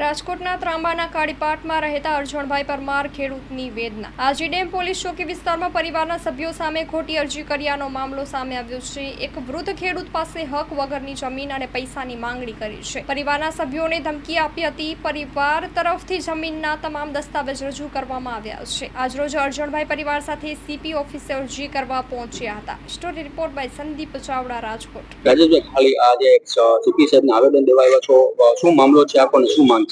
રાજકોટના ત્રાંબાના કાળીપાટમાં રહેતા અર્જણભાઈ પરમાર ખેડૂતની વેદના. આજી ડેમ પોલીસ ચોકી વિસ્તારમાં પરિવારના સભ્યો સામે ખોટી અરજી કર્યાનો મામલો સામે આવ્યો છે. એક વૃદ્ધ ખેડૂત પાસે હક વગરની જમીન અને પૈસાની માંગણી કરી છે. પરિવારના સભ્યોને ધમકી આપી હતી. પરિવાર તરફથી જમીનના તમામ દસ્તાવેજ રજૂ કરવામાં આવ્યા છે. આજરોજ અર્જણભાઈ પરિવાર સાથે સીપી ઓફિસે અરજી કરવા પહોંચ્યા હતા. Story report by Sandeep Chavda, Rajkot. Rajeshbhai આજે સીપી સાહેબને આવેદન દેવાયો છો શું મામલો છે આપણને શું માંગ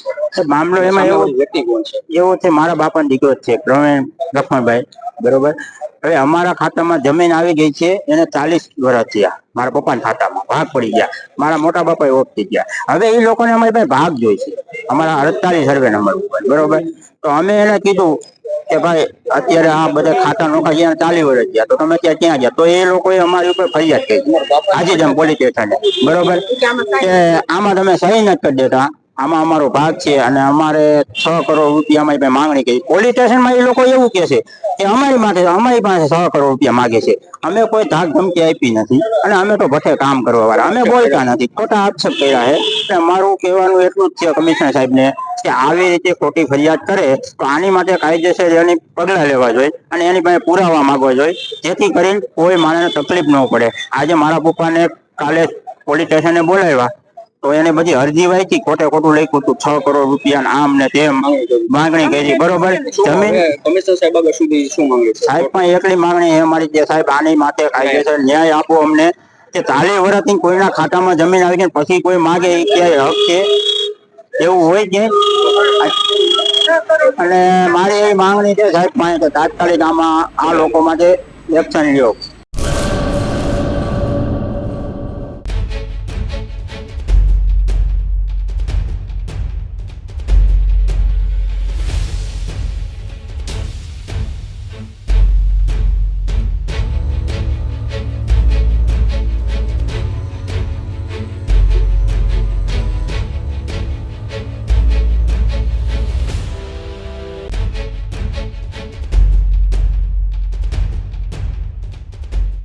મામલો એમાં એવો વ્યક્તિ કોણ છે? એવો છે મારા બાપાનો દીકરો છે પ્રવીણ લખમણભાઈ બરોબર? હવે અમારા ખાતામાં જમીન આવી ગઈ છે એને ચાલીસ વર્ષ થયા. મારા પપ્પાના ખાતામાં ભાગ પડી ગયા. મારા મોટા બાપા ઓફ થઈ ગયા. હવે એ લોકોને અમારી પાસે ભાગ જોઈ છે. અમારા અડતાલીસ સર્વે નંબર ઉપર બરોબર? તો અમે એને કીધું કે ભાઈ અત્યારે આ બધા ખાતા નોખા ગયા ચાલી વર્ષ ગયા તો તમે ત્યાં ક્યાં ગયા? તો એ લોકોએ અમારી ઉપર ફરિયાદ કરી. આજે જેમ પોલીસ સ્ટેશને. બરોબર? કે આમાં તમે સહી નથી કરી દેતા. આમાં અમારો ભાગ છે અને અમારે છ કરોડ રૂપિયા અમારી માંગણી કરી. પોલીસ સ્ટેશનમાં એ લોકો એવું કે છે કે અમારી માટે અમારી પાસે છ કરોડ રૂપિયા માગે છે. અમે કોઈ ધાક ધમકી આપી નથી અને અમે તો ભઠે કામ કરવા વાળા. અમે બોલતા નથી. ખોટા આક્ષેપ કર્યા છે. એટલે મારું કહેવાનું એટલું જ છે કમિશનર સાહેબને કે આવી રીતે ખોટી ફરિયાદ કરે તો આની માટે કાયદેસર એની પગલાં લેવા જોઈએ અને એની પાસે પુરાવા માંગવા જોઈએ. જેથી કરીને કોઈ માણસને તકલીફ ન પડે. આજે મારા પપ્પાને કાલે પોલીસ સ્ટેશને બોલાવ્યા. તો એને બધી અરજી વાંચી ખોટે ખોટું લખ્યું હતું છ કરોડ રૂપિયા આમ ને તેમ માંગણી કરી બરોબર? જમીન કમિશનર સાહેબ આગળ સુધી શું માંગે સાહેબ પણ એકલી માંગણી એ અમારી કે સાહેબ આની માટે કાયદેસર ન્યાય આપો અમને. કે ચાલીસ વર્ષથી કોઈના ખાતામાં જમીન આવી ગઈ પછી કોઈ માગે એ ક્યાંય હક છે? એવું હોય છે અને મારી એવી માંગણી છે સાહેબ પાસે કે તાત્કાલિક આમાં આ લોકો માટે એક્શન લ્યો.